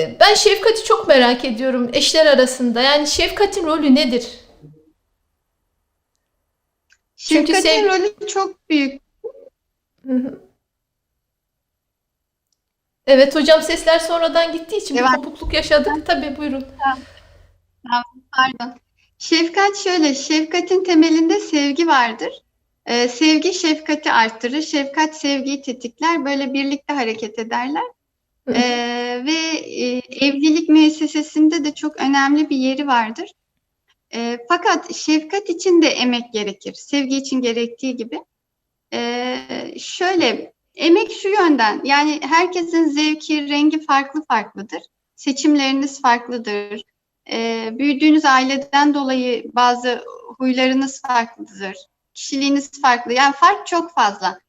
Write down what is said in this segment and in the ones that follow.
Ben şefkati çok merak ediyorum eşler arasında. Yani şefkatin rolü nedir? Çünkü Şefkatin sev- rolü çok büyük. Hı hı. Evet hocam sesler sonradan gittiği için bir Devam. kopukluk yaşadık. Tabii buyurun. Pardon. Şefkat şöyle, şefkatin temelinde sevgi vardır. Ee, sevgi şefkati arttırır, şefkat sevgiyi tetikler. Böyle birlikte hareket ederler. Ee, ve e, evlilik müessesesinde de çok önemli bir yeri vardır. Ee, fakat şefkat için de emek gerekir. Sevgi için gerektiği gibi. Ee, şöyle, emek şu yönden, yani herkesin zevki, rengi farklı farklıdır. Seçimleriniz farklıdır. Ee, büyüdüğünüz aileden dolayı bazı huylarınız farklıdır. Kişiliğiniz farklı. Yani fark çok fazla.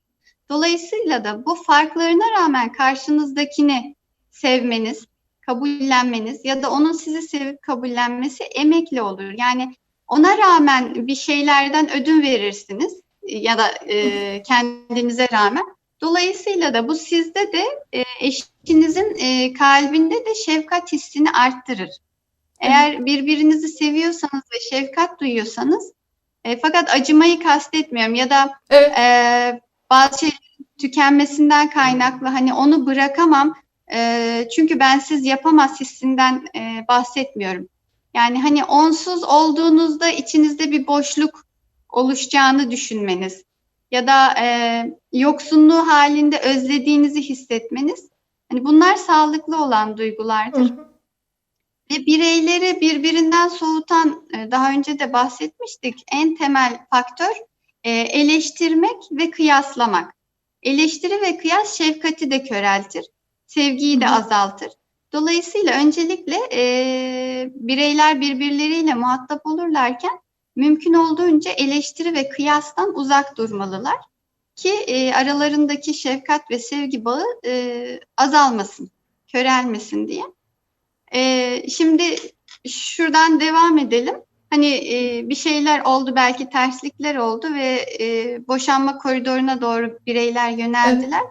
Dolayısıyla da bu farklarına rağmen karşınızdakini sevmeniz, kabullenmeniz ya da onun sizi sevip kabullenmesi emekle olur. Yani ona rağmen bir şeylerden ödün verirsiniz ya da e, kendinize rağmen. Dolayısıyla da bu sizde de e, eşinizin e, kalbinde de şefkat hissini arttırır. Eğer birbirinizi seviyorsanız ve şefkat duyuyorsanız e, fakat acımayı kastetmiyorum ya da Evet. e, bazı şeylerin tükenmesinden kaynaklı hani onu bırakamam e, çünkü bensiz yapamaz hissinden e, bahsetmiyorum. Yani hani onsuz olduğunuzda içinizde bir boşluk oluşacağını düşünmeniz ya da e, yoksunluğu halinde özlediğinizi hissetmeniz hani bunlar sağlıklı olan duygulardır. Hı hı. Ve bireyleri birbirinden soğutan, e, daha önce de bahsetmiştik, en temel faktör e, eleştirmek ve kıyaslamak. Eleştiri ve kıyas şefkati de köreltir, sevgiyi de azaltır. Dolayısıyla öncelikle e, bireyler birbirleriyle muhatap olurlarken mümkün olduğunca eleştiri ve kıyastan uzak durmalılar ki e, aralarındaki şefkat ve sevgi bağı e, azalmasın, körelmesin diye. Ee, şimdi şuradan devam edelim. Hani e, bir şeyler oldu, belki terslikler oldu ve e, boşanma koridoruna doğru bireyler yöneldiler.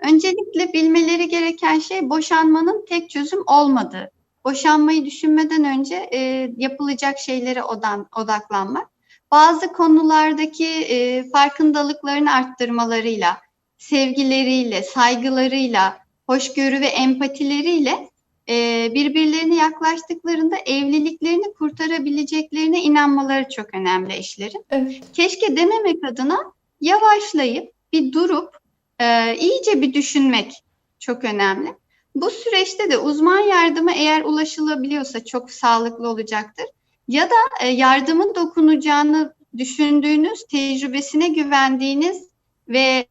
Öncelikle bilmeleri gereken şey boşanmanın tek çözüm olmadığı. Boşanmayı düşünmeden önce e, yapılacak şeylere odan, odaklanmak. Bazı konulardaki e, farkındalıklarını arttırmalarıyla, sevgileriyle, saygılarıyla, hoşgörü ve empatileriyle e, birbirlerine yaklaştıklarında evliliklerini kurtarabileceklerine inanmaları çok önemli eşlerin. Evet. Keşke dememek adına yavaşlayıp bir durup e, iyice bir düşünmek çok önemli. Bu süreçte de uzman yardımı eğer ulaşılabiliyorsa çok sağlıklı olacaktır. Ya da e, yardımın dokunacağını düşündüğünüz, tecrübesine güvendiğiniz ve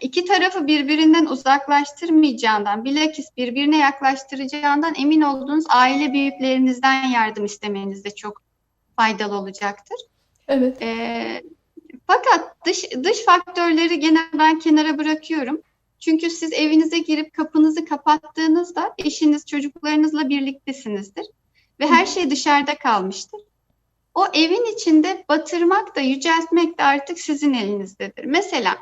iki tarafı birbirinden uzaklaştırmayacağından, bilakis birbirine yaklaştıracağından emin olduğunuz aile büyüklerinizden yardım istemeniz de çok faydalı olacaktır. Evet. Ee, fakat dış dış faktörleri gene ben kenara bırakıyorum. Çünkü siz evinize girip kapınızı kapattığınızda eşiniz, çocuklarınızla birliktesinizdir ve her şey dışarıda kalmıştır. O evin içinde batırmak da yüceltmek de artık sizin elinizdedir. Mesela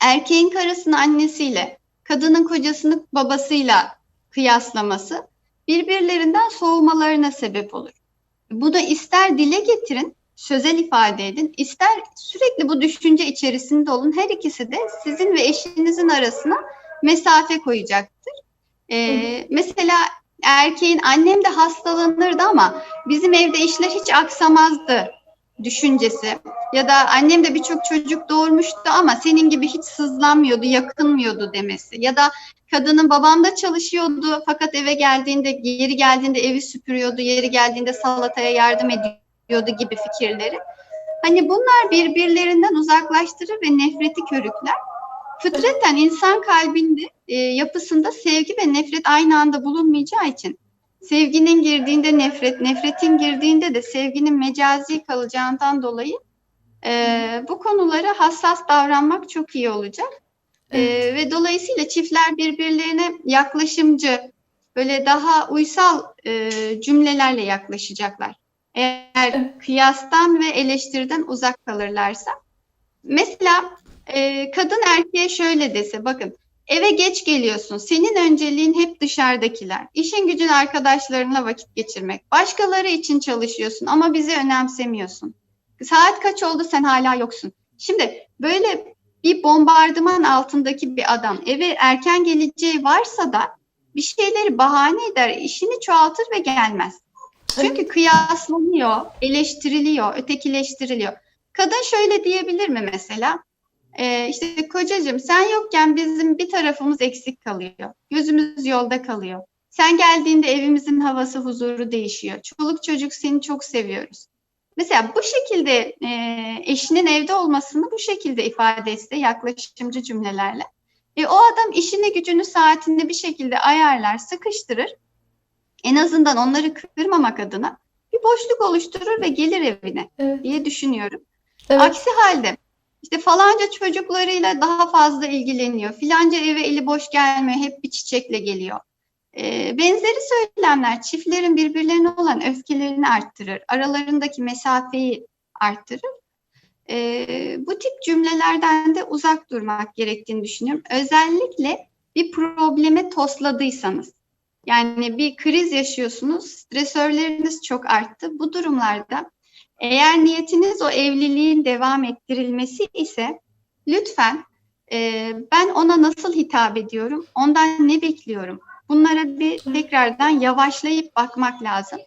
erkeğin karısını annesiyle, kadının kocasını babasıyla kıyaslaması birbirlerinden soğumalarına sebep olur. Bunu ister dile getirin, sözel ifade edin, ister sürekli bu düşünce içerisinde olun. Her ikisi de sizin ve eşinizin arasına mesafe koyacaktır. Ee, mesela erkeğin annem de hastalanırdı ama bizim evde işler hiç aksamazdı düşüncesi ya da annem de birçok çocuk doğurmuştu ama senin gibi hiç sızlanmıyordu, yakınmıyordu demesi ya da kadının babam da çalışıyordu fakat eve geldiğinde, yeri geldiğinde evi süpürüyordu, yeri geldiğinde salataya yardım ediyordu gibi fikirleri. Hani bunlar birbirlerinden uzaklaştırır ve nefreti körükler. Fıtraten insan kalbinde e, yapısında sevgi ve nefret aynı anda bulunmayacağı için sevginin girdiğinde nefret, nefretin girdiğinde de sevginin mecazi kalacağından dolayı e, bu konulara hassas davranmak çok iyi olacak. E, ve dolayısıyla çiftler birbirlerine yaklaşımcı, böyle daha uysal e, cümlelerle yaklaşacaklar. Eğer Evet. kıyastan ve eleştiriden uzak kalırlarsa. Mesela e, kadın erkeğe şöyle dese, bakın Eve geç geliyorsun. Senin önceliğin hep dışarıdakiler. İşin gücün arkadaşlarınla vakit geçirmek. Başkaları için çalışıyorsun ama bizi önemsemiyorsun. Saat kaç oldu sen hala yoksun. Şimdi böyle bir bombardıman altındaki bir adam eve erken geleceği varsa da bir şeyleri bahane eder, işini çoğaltır ve gelmez. Çünkü kıyaslanıyor, eleştiriliyor, ötekileştiriliyor. Kadın şöyle diyebilir mi mesela? Ee, işte kocacığım sen yokken bizim bir tarafımız eksik kalıyor. Gözümüz yolda kalıyor. Sen geldiğinde evimizin havası, huzuru değişiyor. Çoluk çocuk seni çok seviyoruz. Mesela bu şekilde e, eşinin evde olmasını bu şekilde ifade etse yaklaşımcı cümlelerle. E, o adam işini gücünü saatinde bir şekilde ayarlar, sıkıştırır. En azından onları kırmamak adına bir boşluk oluşturur ve gelir evine Evet. diye düşünüyorum. Evet. Aksi halde işte falanca çocuklarıyla daha fazla ilgileniyor. Filanca eve eli boş gelmiyor. Hep bir çiçekle geliyor. Ee, benzeri söylemler çiftlerin birbirlerine olan öfkelerini arttırır. Aralarındaki mesafeyi arttırır. Ee, bu tip cümlelerden de uzak durmak gerektiğini düşünüyorum. Özellikle bir probleme tosladıysanız. Yani bir kriz yaşıyorsunuz, stresörleriniz çok arttı. Bu durumlarda eğer niyetiniz o evliliğin devam ettirilmesi ise lütfen e, ben ona nasıl hitap ediyorum, ondan ne bekliyorum? Bunlara bir tekrardan yavaşlayıp bakmak lazım.